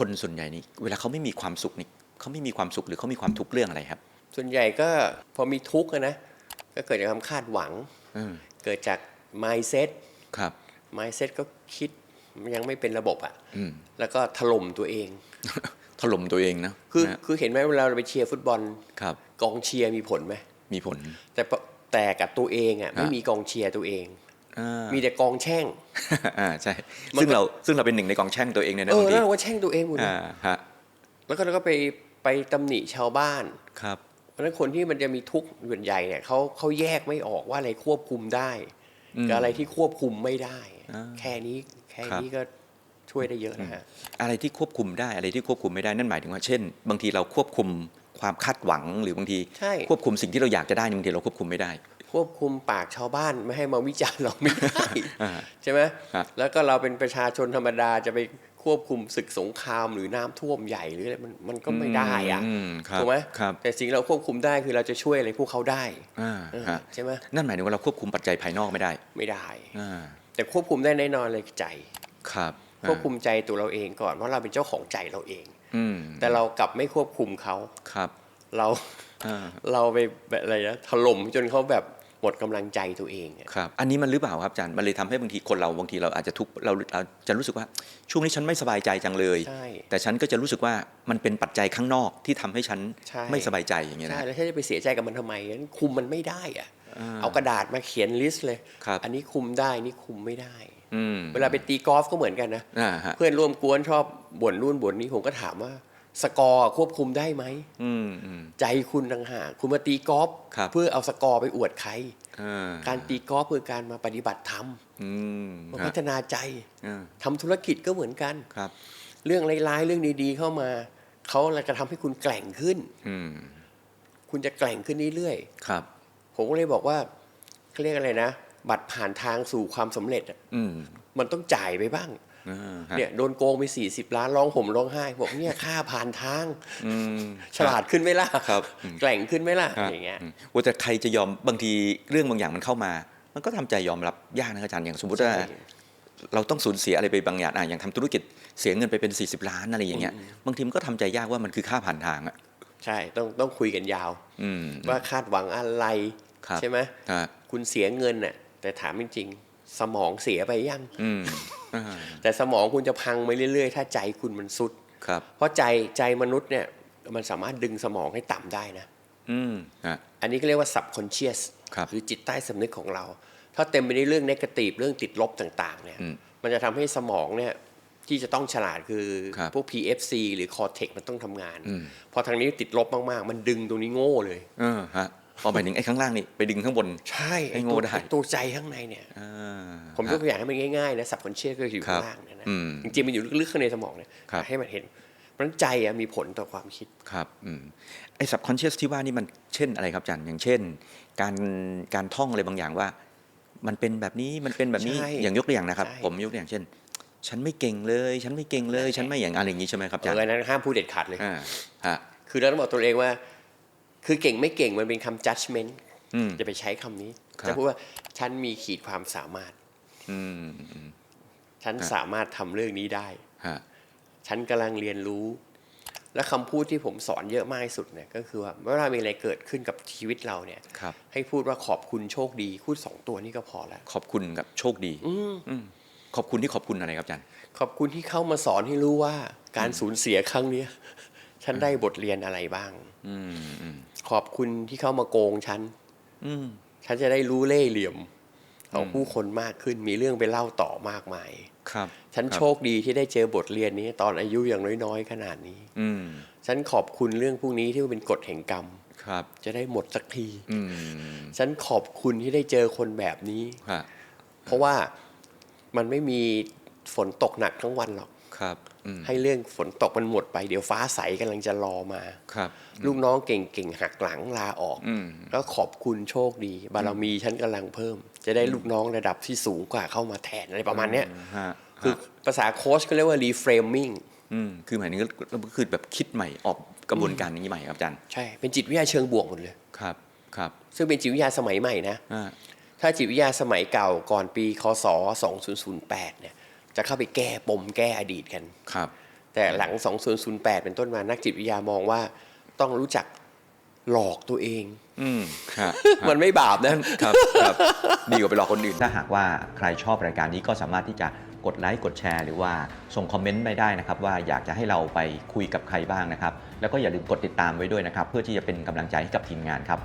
คนส่วนใหญ่นี่เวลาเขาไม่มีความสุขนี่เขาไม่มีความสุขหรือเขามีความทุกข์เรื่องอะไรครับ ส่วนใหญ่ก็พอมีทุกข์อะนะก็เกิดจากความคาดหวังอืมเกิดจาก mindset ครับ mindset ก็คิดยังไม่เป็นระบบอะอืมแล้วก็ถล่มตัวเอง ถล่มตัวเองนะคือนะคือเห็นไหมเวลาเราไปเชียร์ฟุตบอลครับ กองเชียร์มีผลไหมมีผล แต่ปะแต่กับตัวเองอะไม่ฮะมีกองเชียร์ตัวเองอ่า มีแต่กองแช่งอ่าใช่มันก็ซึ่งเราซึ่งเราเป็นหนึ่งในกองแช่งตัวเองเนี่ยนะางเออบแล้ทีวเราก็แช่งตัวเองหมดเลยอ่าฮะแล้วก็เราก็ไปไปตำหนิชาวบ้านครับ เพราะฉะนั้นคนที่มันจะมีทุกข์ส่วนใหญ่เนี่ยเขาเขาแยกไม่ออกว่าอะไรควบคุมได้กับอะไรที่ควบคุมไม่ได้อ่าแค่นี้แค่ครับนี้ก็ช่วยได้เยอะนะฮะอะไรที่ควบคุมได้อะไรที่ควบคุมไม่ได้นั่นหมายถึงว่าเช่น บางทีเราควบคุมความคาดหวังหรือบางทีใช่ควบคุมสิ่งที่เราอยากจะได้บางทีเราควบคุมไม่ได้ ควบคุมปากชาวบ้านไม่ให้มาวิจารณ์เราไม่ได้อ่าใช่ไหมครับแล้วก็เราเป็นประชาชนธรรมดาจะไปควบคุมศึกสงครามหรือน้ำท่วมใหญ่หรืออะไรมันมันก็ไม่ได้อะมครับถูกไหมครับแต่สิ่งที่เราควบคุมได้คือเราจะช่วยอะไรพวกเขาได้อ่าเออฮะใช่ไหมนั่นหมายถึงว่าเราควบคุมปัจจัยภายนอกไม่ได้ ไม่ได้อ่าแต่ควบคุมได้แน่นอนเลยใจครับควบคุมใจตัวเราเองก่อนเพราะเราเป็นเจ้าของใจเราเองอืมแต่เรากลับไม่ควบคุมเขาครับ เราอ่าเราไปแบบอะไรนะถล่มจนเขาแบบหมดกำลังใจตัวเองอะครับ อันนี้มันหรือเปล่าครับอาจารย์ มันเลยทำให้บางทีคนเราบางทีเราอาจจะทุกข์เราเราจะรู้สึกว่าช่วงนี้ฉันไม่สบายใจจังเลยใช่แต่ฉันก็จะรู้สึกว่ามันเป็นปัจจัยข้างนอกที่ทำให้ฉันใช่ไม่สบายใจอย่างเงี้ยใช่นะแล้วถ้าจะไปเสียใจกับมันทำไมงั้นคุมมันไม่ได้อะอ่าเอากระดาษมาเขียนลิสต์เลยครับอันนี้คุมได้นี่คุมไม่ได้อืมเวลาไปตีกอล์ฟก็เหมือนกันนะอ่าฮะเพื่อนร่วมกวนชอบบ่นนู่นบ่นนี้ผมก็ถามว่า สกอร์ควบคุมได้ไหมอืมอืมใจคุณต่างหากคุณมาตีกอล์ฟครับเพื่อเอาสกอร์ไปอวดใครอ่าการตีกอล์ฟคือการมาปฏิบัติธรรมอืมมาฮะพัฒนาใจอ่าทำธุรกิจก็เหมือนกันครับเรื่องร้ายๆเรื่องดีๆเข้ามาเขาจะทำให้คุณแกร่งขึ้นอืมคุณจะแกร่งขึ้นเรื่อยครับๆผมก็เลยบอกว่าเขาเรียกอะไรนะ บัตรผ่านทางสู่ความสำเร็จอะอืมมันต้องจ่ายไปบ้างอ่าฮะเนี่ยโดนโกงไป 40 ล้านร้องห่มร้องไห้บอกเนี่ยค่าผ่านทางอืมฉลาดขึ้นไหมล่ะครับอืมแกร่งขึ้นไหมล่ะฮะอย่างเงี้ยอืมว่าแต่ใครจะยอมบางทีเรื่องบางอย่างมันเข้ามา มันก็ทำใจยอมรับยากนะอาจารย์อย่างสมมติว่าใช่เราต้องสูญเสียอะไรไปบางอย่างอะอย่างทำธุรกิจเสียเงินไปเป็น 40 ล้านอะไรอย่างเงี้ยบางทีมันก็ทำใจยากว่ามันคือค่าผ่านทางอะใช่ต้องต้องคุยกันยาวอืมว่าคาดหวังอะไรครับใช่ไหมฮะคุณเสียเงินน่ะ แต่ถามจริงๆสมองเสียไปยังอืมอ่าแต่สมองคุณจะพังไปเรื่อย ๆ ถ้าใจคุณมันสุดครับเพราะใจใจมนุษย์เนี่ยมันสามารถดึงสมองให้ต่ำได้นะอืมฮะอันนี้ก็เรียกว่า subconscious ครับคือจิตใต้สำนึกของเรา ถ้าเต็มไปด้วยเรื่องนกาทีฟเรื่องติดลบต่าง ๆ เนี่ยอืมมันจะทำให้สมองเนี่ยที่จะต้องฉลาดคือครับพวก PFC หรือ cortex มันต้องทำงานอืมพอทางนี้ติดลบมาก ๆ มันดึงตรงนี้โง่เลยเออฮะพอไปถึงไอ้ข้างล่างนี่ไปดึงข้างบน ใช่ให้โง่ตัวได้ตัวใจข้างในเนี่ยอ่าผมยกตัวอย่างให้มันง่ายๆนะ subconscious ก็อยู่ครัข้าบงล่างเนี่ยนะอืมจริงๆมันอยู่ลึกๆข้างในสมองเนี่ยครับให้มันเห็นเพราะฉะนั้นใจอะมีผลต่อความคิดครับอืมไอ้ subconscious ที่ว่านี่มันเช่นอะไรครับอาจารย์อย่างเช่น การการท่องอะไรบางอย่างว่า มันเป็นแบบนี้มันเป็นแบบนี้ใช่อย่างยกตัวอย่างนะครับใช่ผมยกตัวอย่างเช่น ฉันไม่เก่งเลย ฉันไม่เก่งเลย ฉันไม่อย่างอะไรอย่างนี้ใช่ไหมครับอาเอจารอย์นั้นห้ามพูดเด็ดขาดเลยอ่าฮะคือเราต้องบอกตัวเองว่า คือเก่งไม่เก่งมันเป็นคำ judgment อืมจะไปใช้คำนี้ครับจะพูดว่าฉันมีขีดความสามารถอืมอืมฉันสามารถทำเรื่องนี้ได้ฮะฉันกำลังเรียนรู้ และคำพูดที่ผมสอนเยอะมากที่สุดเนี่ยก็คือว่าเวลามีอะไรเกิดขึ้นกับชีวิตเราเนี่ยครับให้พูดว่าขอบคุณโชคดีพูดสองตัวนี้ก็พอแล้วขอบคุณกับโชคดีอืมอืมขอบคุณที่ขอบคุณอะไรครับอาจารย์ขอบคุณที่เข้ามาสอนให้รู้ว่าการสูญเสียครั้งเนี้ยฉันได้บทเรียนอะไรบ้าง อืมอืม ขอบคุณที่เข้ามาโกงฉันอืมฉันจะได้รู้เล่ห์เหลี่ยมของผู้คนมากขึ้นมีเรื่องไปเล่าต่อมากมายครับ ฉันครับโชคดีที่ได้เจอบทเรียนนี้ ตอนอายุอย่างน้อยๆ ขนาดนี้ อืมฉันขอบคุณเรื่องพวกนี้ที่มันเป็นกฎแห่งกรรมครับ จะได้หมดสักทีอืมฉันขอบคุณที่ได้เจอคนแบบนี้ฮะเพราะว่ามันไม่มีฝนตกหนักทั้งวันหรอกครับอืม ให้เรื่องฝนตกมันหมดไปเดี๋ยวฟ้าใสกำลังจะรอมาครับ ลูกน้องเก่งๆหักหลังลาออกอืมแล้วขอบคุณโชคดี บารมีฉันกำลังเพิ่ม จะได้ลูกน้องระดับที่สูงกว่าเข้ามาแทนอะไรประมาณเนี้ยฮะคือภาษาโค้ชก็เรียกว่า reframing อืมคือหมายถึงก็คือแบบคิดใหม่ออกกระบวนการอย่างนี้ใหม่ครับอาจารย์ใช่เป็นจิตวิทยาเชิงบวกหมดเลยครับครับ ซึ่งเป็นจิตวิทยาสมัยใหม่นะอ่าถ้าจิตวิทยาสมัยเก่าก่อนปีคศ 2008 เนี่ย จะเข้าไปแก้ปมแก้อดีตกันครับ แต่หลัง 2008 เป็นต้นมานักจิตวิทยามองว่าต้องรู้จักหลอกตัวเอง อืมฮะมันไม่บาปนะครับครับดีกว่าไปหลอกคนอื่น ถ้าหากว่าใครชอบรายการนี้ก็สามารถที่จะกดไลค์กดแชร์ หรือว่าส่งคอมเมนต์ไปได้นะครับ ว่าอยากจะให้เราไปคุยกับใครบ้างนะครับ แล้วก็อย่าลืมกดติดตามไว้ด้วยนะครับ เพื่อที่จะเป็นกำลังใจให้กับทีมงานครับ